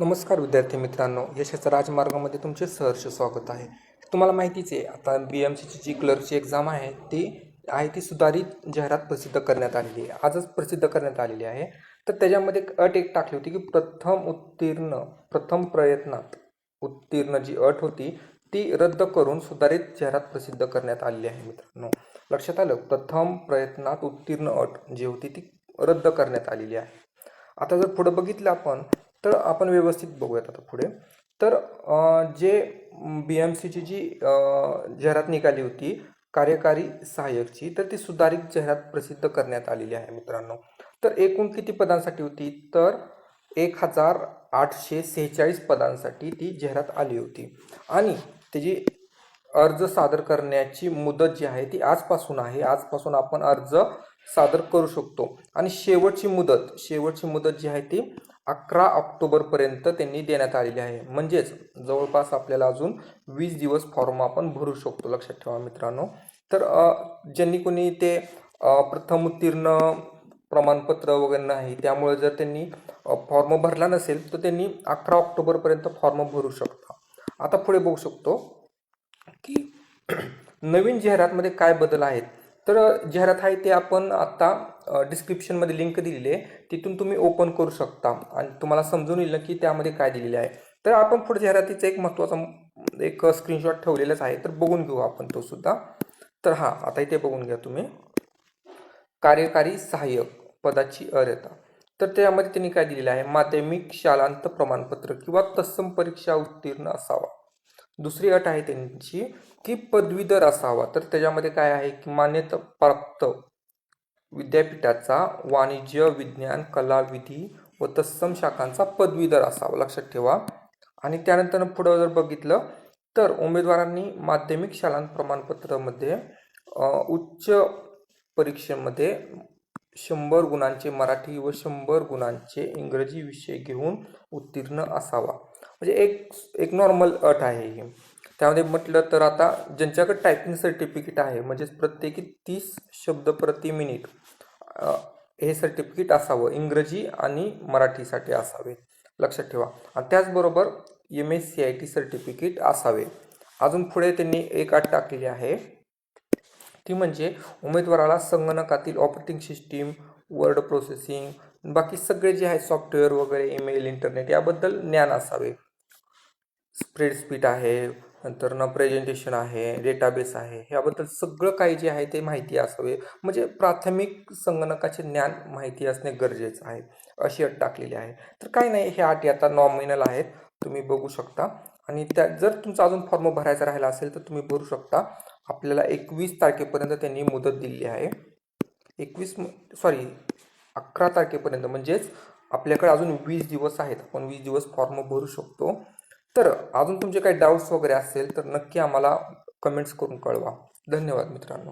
नमस्कार विद्यार्थी मित्रांनो यशाचा राजमार्गामध्ये तुमचे सहर्ष स्वागत आहे. तुम्हाला माहितीच आहे आता बी एम सीची जी क्लर्कची एक्झाम आहे ती आहे ती सुधारित जाहिरात प्रसिद्ध करण्यात आलेली आहे. आजच प्रसिद्ध करण्यात आलेली आहे. तर त्याच्यामध्ये एक अट एक टाकली होती की प्रथम उत्तीर्ण प्रथम प्रयत्नात उत्तीर्ण जी अट होती ती रद्द करून सुधारित जाहिरात प्रसिद्ध करण्यात आलेली आहे मित्रांनो. लक्षात आलं प्रथम प्रयत्नात उत्तीर्ण अट जी होती ती रद्द करण्यात आलेली आहे. आता जर पुढं बघितलं आपण तर आपण व्यवस्थित बघूयात आता पुढे. तर जे बी एम सीची जी जाहिरात निघाली होती कार्यकारी सहाय्यकची तर ती सुधारित जाहिरात प्रसिद्ध करण्यात आलेली आहे मित्रांनो. तर एकूण किती पदांसाठी होती? तर एक हजार आठशे सेहेचाळीस पदांसाठी ती जाहिरात आली होती. आणि त्याची अर्ज सादर करण्याची मुदत जी आहे ती आजपासून आहे. आजपासून आपण अर्ज सादर करू शकतो. आणि शेवटची मुदत शेवटची मुदत जी आहे ती अकरा ऑक्टोबरपर्यंत त्यांनी देण्यात आलेली आहे. म्हणजेच जवळपास आपल्याला अजून वीस दिवस फॉर्म आपण भरू शकतो. लक्षात ठेवा मित्रांनो. तर ज्यांनी कोणी ते प्रथम उत्तीर्ण प्रमाणपत्र वगैरे नाही त्यामुळे जर त्यांनी फॉर्म भरला नसेल तर त्यांनी अकरा ऑक्टोबरपर्यंत फॉर्म भरू शकता. आता पुढे बघू शकतो की नवीन जाहिरातमध्ये काय बदल आहेत? तर जाहिरात आहे ते आपण आत्ता डिस्क्रिप्शनमध्ये लिंक दिलेली आहे. तिथून तुम्ही ओपन करू शकता. आणि तुम्हाला समजून येईल ना की त्यामध्ये काय दिलेले आहे. तर आपण पुढे जाहिरातीचा एक महत्त्वाचा एक स्क्रीनशॉट ठेवलेलाच आहे. तर बघून घेऊ आपण तो सुद्धा. तर हां आता इथे बघून घ्या तुम्ही. कार्यकारी सहाय्यक पदाची अर्हता. तर त्यामध्ये त्यांनी काय दिलेलं आहे? माध्यमिक शालांत प्रमाणपत्र किंवा तत्सम परीक्षा उत्तीर्ण असावा. दुसरी अट आहे त्यांची की पदवीधर असावा. तर त्याच्यामध्ये काय आहे? की मान्यता प्राप्त विद्यापीठाचा वाणिज्य विज्ञान कला विधी व तत्सम शाखांचा पदवीधर असावा. लक्षात ठेवा. आणि त्यानंतर पुढं जर बघितलं तर उमेदवारांनी माध्यमिक शालांत प्रमाणपत्रामध्ये उच्च परीक्षेमध्ये शंभर गुणांचे मराठी व शंभर गुणांचे इंग्रजी विषय घेऊन उत्तीर्ण असावा. म्हणजे एक एक नॉर्मल अट आहे ही. त्यामध्ये म्हटलं तर आता ज्यांच्याकडे टायपिंग सर्टिफिकेट आहे म्हणजेच प्रत्येकी तीस शब्द प्रति मिनिट हे सर्टिफिकेट असावं इंग्रजी आणि मराठीसाठी असावे. लक्षात ठेवा. आणि त्याचबरोबर M S C I T certificate असावे. अजून पुढे त्यांनी एक अट टाकलेली आहे. ती म्हणजे उमेदवाराला संगणकातील ऑपरेटिंग सिस्टीम वर्ड प्रोसेसिंग बाकी सगळे जे आहे सॉफ्टवेअर वगैरे ईमेल इंटरनेट याबद्दल ज्ञान असावे. स्प्रेड स्पीड आहे नंतर न प्रेझेंटेशन आहे डेटाबेस आहे याबद्दल सगळं काही जे आहे ते माहिती असावे. म्हणजे प्राथमिक संगणकाचे ज्ञान माहिती असणे गरजेचं आहे अशी अट टाकलेली आहे. तर काही नाही हे अटी आता नॉमिनल आहेत तुम्ही बघू शकता. आणि त्या जर तुमचा अजून फॉर्म भरायचा राहिला असेल तर तुम्ही भरू शकता. आपल्याला एकवीस तारखेपर्यंत त्यांनी मुदत दिली आहे. एकवीस सॉरी अकरा तारखेपर्यंत. म्हणजेच आपल्याकडे अजून वीस दिवस आहेत. आपण वीस दिवस फॉर्म भरू शकतो. तर अजून तुमचे काही डाऊट्स वगैरे असेल तर नक्की आम्हाला कमेंट्स करून कळवा. धन्यवाद मित्रांनो.